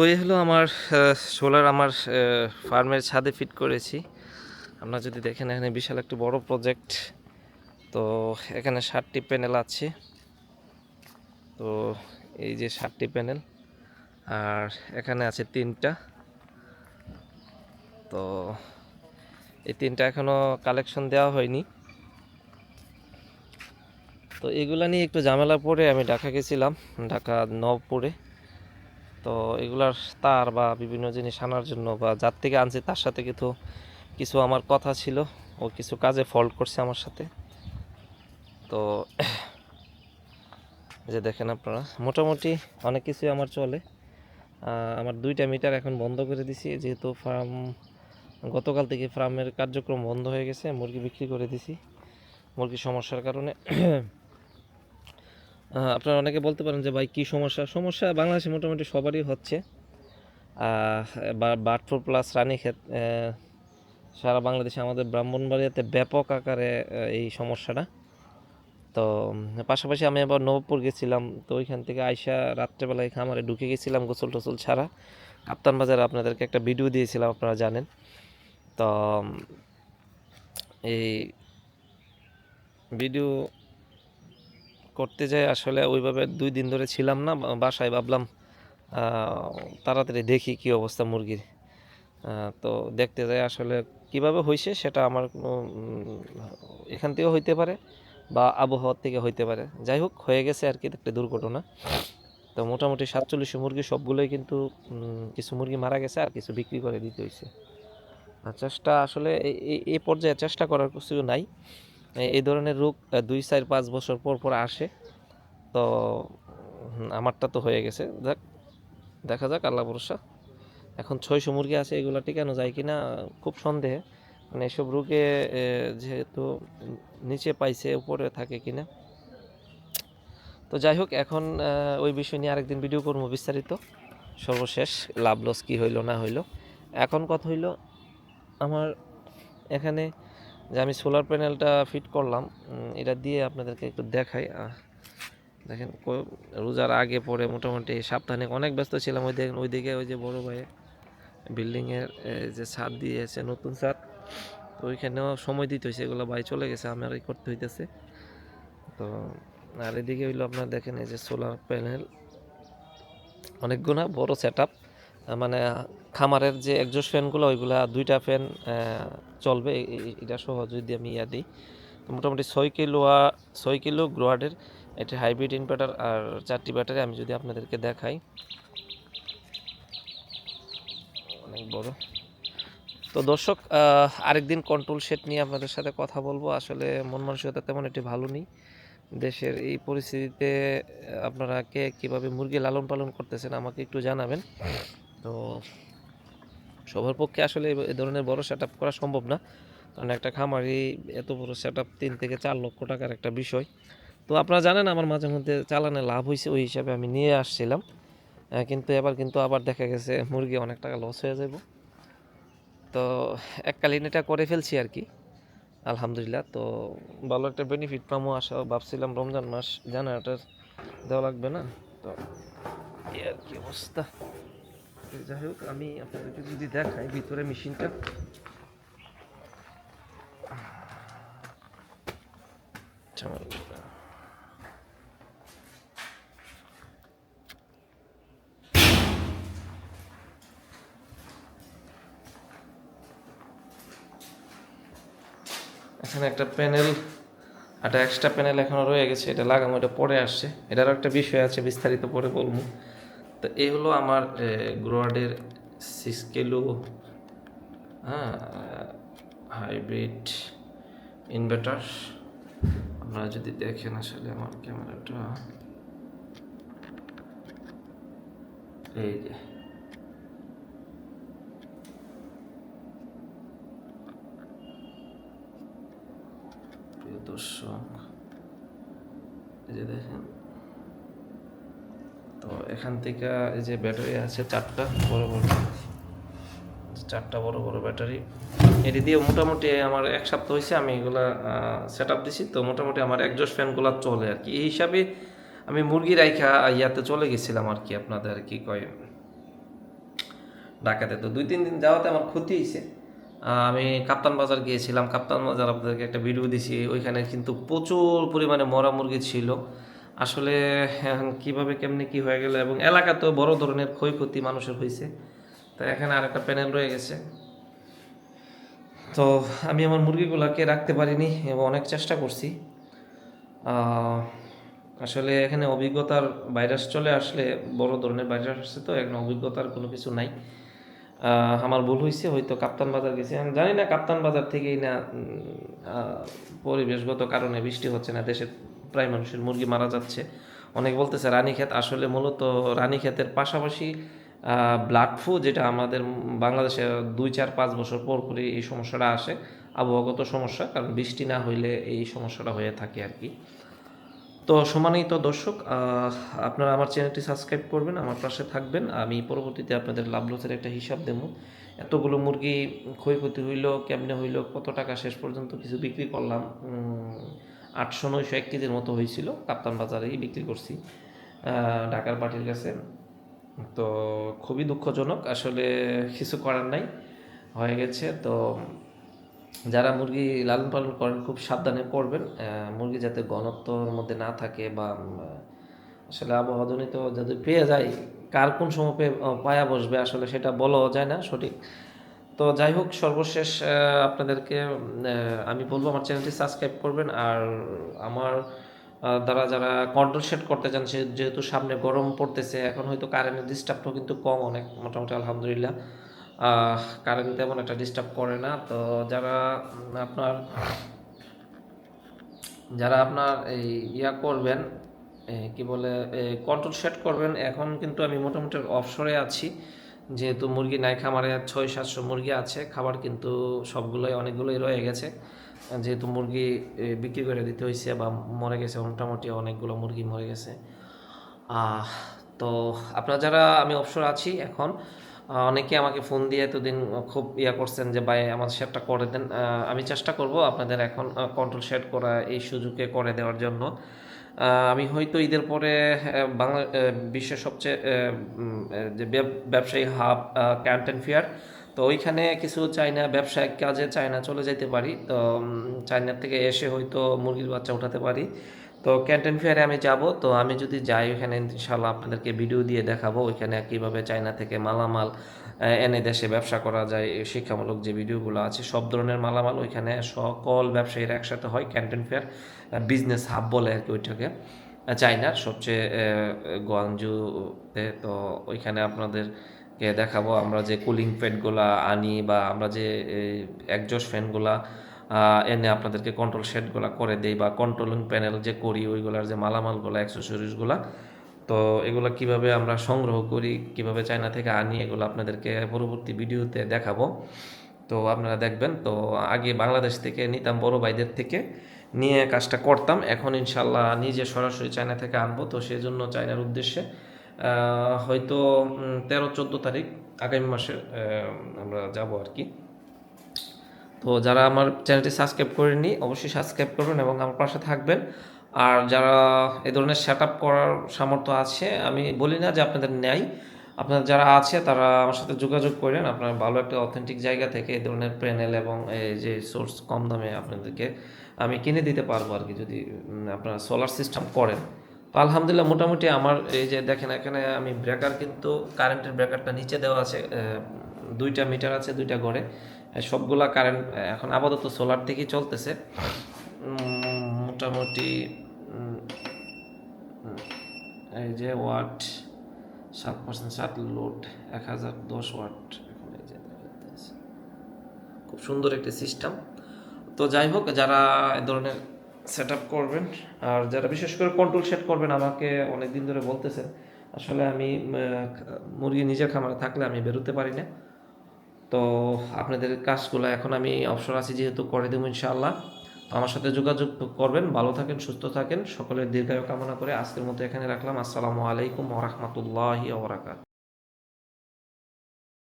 তো এই হলো আমার সোলার আমার ফার্মের ছাদে ফিট করেছি। আপনারা যদি দেখেন এখানে বিশাল একটি বড় প্রজেক্ট তো এখানে ষাটটি প্যানেল আছে। তো এই যে ষাটটি প্যানেল আর এখানে আছে তিনটা। তো এই তিনটা এখনও কালেকশন দেওয়া হয়নি। তো এগুলা নিয়ে একটু ঝামেলা পরে আমি ঢাকা গেছিলাম, ঢাকা নবপুরে। তো এগুলার তার বা বিভিন্ন জিনিস আনার জন্য বা যার থেকে আনছি তার সাথে কিছু কিছু আমার কথা ছিল। ও কিছু কাজে ফল্ট করছে আমার সাথে। তো যে দেখেন আপনারা, মোটামুটি অনেক কিছুই আমার চলে। আমার দুইটা মিটার এখন বন্ধ করে দিছি। যেহেতু ফার্ম, গতকাল থেকে ফার্মের কার্যক্রম বন্ধ হয়ে গেছে, মুরগি বিক্রি করে দিছি। মুরগির সমস্যার কারণে আপনারা অনেকে বলতে পারেন যে, ভাই, কী সমস্যা? সমস্যা বাংলাদেশে মোটামুটি সবারই হচ্ছে। বার্ড ফ্লু প্লাস রানী ক্ষেত সারা বাংলাদেশে আমাদের ব্রাহ্মণবাড়িয়াতে ব্যাপক আকারে এই সমস্যাটা। তো পাশাপাশি আমি আবার নবপুর গেছিলাম, তো ওইখান থেকে আইসা রাত্রেবেলায় খামারে ঢুকে গেছিলাম গোসল টোসল ছাড়া। কাপ্তান বাজারে আপনাদেরকে একটা ভিডিও দিয়েছিলাম, আপনারা জানেন। তো এই ভিডিও করতে যাই, আসলে ওইভাবে দুই দিন ধরে ছিলাম না বাসায় ভাবলাম তাড়াতাড়ি দেখি কি অবস্থা মুরগির। তো দেখতে যাই আসলে কীভাবে হয়েছে সেটা আমার কোনো এখান থেকেও হইতে পারে, বা আবহাওয়ার থেকে হইতে পারে। যাই হোক, হয়ে গেছে আর কি একটা দুর্ঘটনা। তো মোটামুটি সাতচল্লিশ মুরগি সবগুলোই কিন্তু কিছু মুরগি মারা গেছে আর কিছু বিক্রি করে দিতে হয়েছে চেষ্টা আসলে এই- পর্যায়ে চেষ্টা করার কিছু নাই। এই ধরনের রোগ দুই, চার, পাঁচ বছর পর পর আসে। তো আমারটা তো হয়ে গেছে। দেখ দেখা যাক, আল্লাহ ভরসা। এখন ছয়শো মুরগি আছে, এগুলো টিকানো যায় কিনা, খুব সন্দেহে। মানে এসব রোগে যেহেতু নিচে পাইছে, উপরে থাকে কি না তো যাই হোক, এখন ওই বিষয় নিয়ে আরেকদিন ভিডিও করব বিস্তারিত। সর্বশেষ লাভ লস কী হইল, না হইল। এখন কথা হইল, আমার এখানে যে আমি সোলার প্যানেলটা ফিট করলাম এটা দিয়ে আপনাদেরকে একটু দেখাই। দেখেন রোজার আগে পরে মোটামুটি সাপ্তাহিক অনেক ব্যস্ত ছিলাম। ওই দেখেন, ওইদিকে ওই যে বড় ভাইয়ের বিল্ডিংয়ের যে ছাদ দিয়েছে, নতুন ছাদ, তো ওইখানেও সময় দিতে হয়েছে এগুলো ভাই চলে গেছে আমার এই করতে হইতেছে। তো, আর এদিকে হইল আপনার দেখেন, এই যে সোলার প্যানেল অনেকগুলা বড় সেট মানে খামারের যে একজস্ট ফ্যানগুলো ওইগুলা দুইটা ফ্যান চলবে। এটা সহ যদি আমি ইয়া দিই, মোটামুটি ছয় কিলো ছয় কিলো গ্রোয়ার্ডের এটা হাইব্রিড ইনভার্টার আর চারটি ব্যাটারি আমি যদি আপনাদেরকে দেখাই। অনেক বড়। তো দর্শক আরেকদিন কন্ট্রোল সেট নিয়ে আপনাদের সাথে কথা বলব। আসলে মন মানসিকতা তেমন একটি ভালো নেই। দেশের এই পরিস্থিতিতে আপনারা কে কীভাবে মুরগি লালন পালন করতেছেন আমাকে একটু জানাবেন। তো সবার পক্ষে আসলে এ- ধরনের বড় সেট করা সম্ভব না। কারণ একটা খামারি এত বড় সেট আপ তিন থেকে চার লক্ষ টাকার একটা বিষয়। তো আপনারা জানেন আমার মাঝে মধ্যে চালানে লাভ হয়েছে ওই হিসাবে আমি নিয়ে আসছিলাম। কিন্তু এবার কিন্তু আবার দেখা গেছে মুরগি অনেক টাকা লস হয়ে যাব তো এককালীন এটা করে ফেলছি আর কি। আলহামদুলিল্লাহ তো ভালো একটা বেনিফিট পাবো আশা ভাবছিলাম রমজান মাস জানাটার দেওয়া লাগবে না। তো এই আর কি অবস্থা। যাই হোক, আমি আপনাদেরকে যদি দেখাই ভিতরে মেশিনটা। এখানে একটা প্যানেল, একটা এক্সট্রা প্যানেল এখনও রয়ে গেছে, এটা লাগানো এটা পরে আসছে। এটারও একটা বিষয় আছে, বিস্তারিত পরে বলব। তো এই হলো আমার গ্রোয়ার্ডের সিক্স কিলো হ্যাঁ হাইব্রিড ইনভার্টার। আপনারা যদি দেখেন আসলে আমার ক্যামেরাটা, এই যে। প্রিয় দর্শক, এই যে দেখেন। তো এখান থেকে এই যে ব্যাটারি আছে চারটা, বড় বড়। চারটা বড় বড় ব্যাটারি। এটি দিয়ে মোটামুটি আমার এক সপ্তাহ হয়েছে, আমি এগুলা সেট আপ দিছি। তো মোটামুটি আমার একজস্ট ফ্যানগুলো চলে আর কি। এই হিসাবে আমি মুরগি রাইখা ইয়াতে চলে গেছিলাম আর কি আপনাদের আর কি কয় ঢাকাতে। তো দুই, তিন দিন যাওয়াতে আমার ক্ষতি হয়েছে। আমি কাপ্তান বাজার গিয়েছিলাম। কাপ্তান বাজার আপনাদেরকে একটা ভিডিও দিছি। ওইখানে কিন্তু প্রচুর পরিমাণে মরা মুরগি ছিল। আসলে এখন কীভাবে কেমনে কি হয়ে গেল এবং এলাকাতেও বড় ধরনের ক্ষয়ক্ষতি মানুষের হয়েছে তো এখানে আরেকটা প্যানেল রয়ে গেছে। তো আমি আমার মুরগিগুলোকে রাখতে পারিনি এবং অনেক চেষ্টা করছি। আসলে এখানে অভিজ্ঞতার ভাইরাস চলে আসলে বড় ধরনের ভাইরাস আসছে তো, এখন অভিজ্ঞতার কোনো কিছু নাই। আমার ভুল হয়েছে হয়তো কাপ্তান বাজার গেছি। আমি জানি না কাপ্তান বাজার থেকেই না পরিবেশগত কারণে বৃষ্টি হচ্ছে না, দেশের প্রায় মানুষের মুরগি মারা যাচ্ছে। অনেক বলতেছে রানীক্ষেত আসলে মূলত রানীক্ষেতের পাশাপাশি ব্লাড ফ্লু যেটা আমাদের বাংলাদেশে দুই, চার, পাঁচ বছর পর করে এই সমস্যাটা আসে, আবহাওয়াগত সমস্যা, কারণ বৃষ্টি না হইলে এই সমস্যাটা হয়ে থাকে আর কি। তো সমানেই তো দর্শক আপনারা আমার চ্যানেলটি সাবস্ক্রাইব করবেন, আমার পাশে থাকবেন। আমি পরবর্তীতে আপনাদের লাভ লসের একটা হিসাব দেবো। এতগুলো মুরগি ক্ষয়ক্ষতি হইল, কেমনে হইল, কত টাকা শেষ পর্যন্ত কিছু বিক্রি করলাম আটশো নয়শো এক কেজির মতো হয়েছিল। কাপ্তান বাজারেই বিক্রি করছি ঢাকার পার্টির কাছে। তো খুবই দুঃখজনক, আসলে কিছু করার নাই, হয়ে গেছে। তো যারা মুরগি লালন পালন করেন, খুব সাবধানে করবেন। মুরগি যাতে ঘনত্বর মধ্যে না থাকে বা আসলে আবহাওয়াজনিত যদি পেয়ে যায়, কার কোন সময় পায়া বসবে, আসলে সেটা বলাও যায় না সঠিক। তো যাই হোক, সর্বশেষ আপনাদেরকে আমি বলব আমার চ্যানেলটি সাবস্ক্রাইব করবেন আর আমার দ্বারা যারা কন্ট্রোল সেট করতে চান, সে যেহেতু সামনে গরম পড়তেছে, এখন হয়তো কারেন্টের ডিস্টার্বটাও কিন্তু কম অনেক, মোটামুটি আলহামদুলিল্লাহ। কারেন্ট তেমন একটা ডিস্টার্ব করে না। তো যারা আপনার যারা আপনার এই ইয়া করবেন কি বলে কন্ট্রোল সেট করবেন, এখন কিন্তু আমি মোটামুটি অবসরে আছি। যেহেতু মুরগি নাই, খামারে ছয়, সাতশো মুরগি আছে, খাবার কিন্তু সবগুলোই অনেকগুলোই রয়ে গেছে। যেহেতু মুরগি বিক্রি করে দিতে হয়েছে বা মরে গেছে, মোটামুটি অনেকগুলো মুরগি মরে গেছে। তো আপনারা যারা আমি অবসর আছি এখন অনেকে আমাকে ফোন দিয়ে এতদিন খুব ইয়া করছেন যে, ভাই, আমার শেয়ারটা করে দেন। আমি চেষ্টা করব আপনাদের এখন কন্ট্রোল শেয়ার করা এই সুযোগে করে দেওয়ার জন্য। আমি হয়তো ঈদের পরে বাংলা বিশ্বের সবচেয়ে যে ব্যব- ব্যবসায়ী হাব ক্যান্টেন ফেয়ার তো ওইখানে কিছু চায়না ব্যবসায়িক কাজে চায়না চলে যেতে পারি। তো চায়নার থেকে এসে হয়তো মুরগির বাচ্চা উঠাতে পারি। তো ক্যান্টেন ফেয়ারে আমি যাব। তো আমি যদি যাই ওইখানে ইনশাল্লাহ আপনাদেরকে ভিডিও দিয়ে দেখাবো ওইখানে কীভাবে চায়না থেকে মালামাল এনে দেশে ব্যবসা করা যায় শিক্ষামূলক যে ভিডিওগুলো আছে, সব ধরনের মালামাল ওইখানে সকল ব্যবসায়ীরা একসাথে হয় ক্যান্টেন ফেয়ার বিজনেস হাব বলে আর কি ওইটাকে চায়নার সবচেয়ে গোয়াংজুতে তো ওইখানে আপনাদেরকে দেখাবো আমরা যে কুলিং প্যাডগুলা আনি বা আমরা যে একজস্ট ফ্যানগুলা এনে আপনাদেরকে কন্ট্রোল শেডগুলো করে দেই বা কন্ট্রোলিং প্যানেল যে করি, ওইগুলার যে মালামালগুলো অ্যাক্সেসরিজগুলো তো এগুলো কীভাবে আমরা সংগ্রহ করি, কীভাবে চায়না থেকে আনি, এগুলো আপনাদেরকে পরবর্তী ভিডিওতে দেখাবো। তো আপনারা দেখবেন, তো আগে বাংলাদেশ থেকে নিতাম বড় ভাইদের থেকে নিয়ে কাজটা করতাম। এখন ইনশাল্লাহ নিজে সরাসরি চায়না থেকে আনব। তো সেই জন্য চায়নার উদ্দেশ্যে হয়তো তেরো চোদ্দ তারিখ আগামী মাসে আমরা যাব আর কি। তো যারা আমার চ্যানেলটি সাবস্ক্রাইব করেননি অবশ্যই সাবস্ক্রাইব করবেন এবং আমার পাশে থাকবেন। আর যারা এই ধরনের সেট করার সামর্থ্য আছে আমি বলি না যে আপনাদের নেয় আপনার যারা আছে তারা আমার সাথে যোগাযোগ করেন। আপনার ভালো একটা অথেন্টিক জায়গা থেকে এই ধরনের প্যানেল এবং এই যে সোর্স কম দামে আপনাদেরকে আমি কিনে দিতে পারব আর কি যদি আপনারা সোলার সিস্টেম করেন। তো আলহামদুলিল্লাহ মোটামুটি আমার এই যে দেখেন এখানে আমি ব্রেকার কিন্তু কারেন্টের ব্রেকারটা নিচে দেওয়া আছে দুইটা মিটার আছে দুইটা আহ, সবগুলা কারেন্ট এখন আপাতত সোলার থেকেই চলতেছে। মোটামুটি এই যে ওয়াট সাত পার্সেন্ট সাত লোড এক হাজার দশ ওয়াট। খুব সুন্দর একটি সিস্টেম তো যাই হোক, যারা এ ধরনের সেট আপ করবেন, আর যারা বিশেষ করে কন্ট্রোল সেট করবেন, আমাকে অনেক দিন ধরে বলতেছেন, আসলে আমি মুরগি নিজের খামারে থাকলে আমি বেরোতে পারি না। তো আপনাদের কাজগুলো এখন আমি অবসর আছি যেহেতু করে দেবো ইনশাআল্লাহ। তো আমার সাথে যোগাযোগ করবেন, ভালো থাকেন, সুস্থ থাকেন। সকলের দীর্ঘায়ু কামনা করে আজকের মতো এখানে রাখলাম। আসসালামু আলাইকুম ওরহমতুল্লাহি ওবরাকাত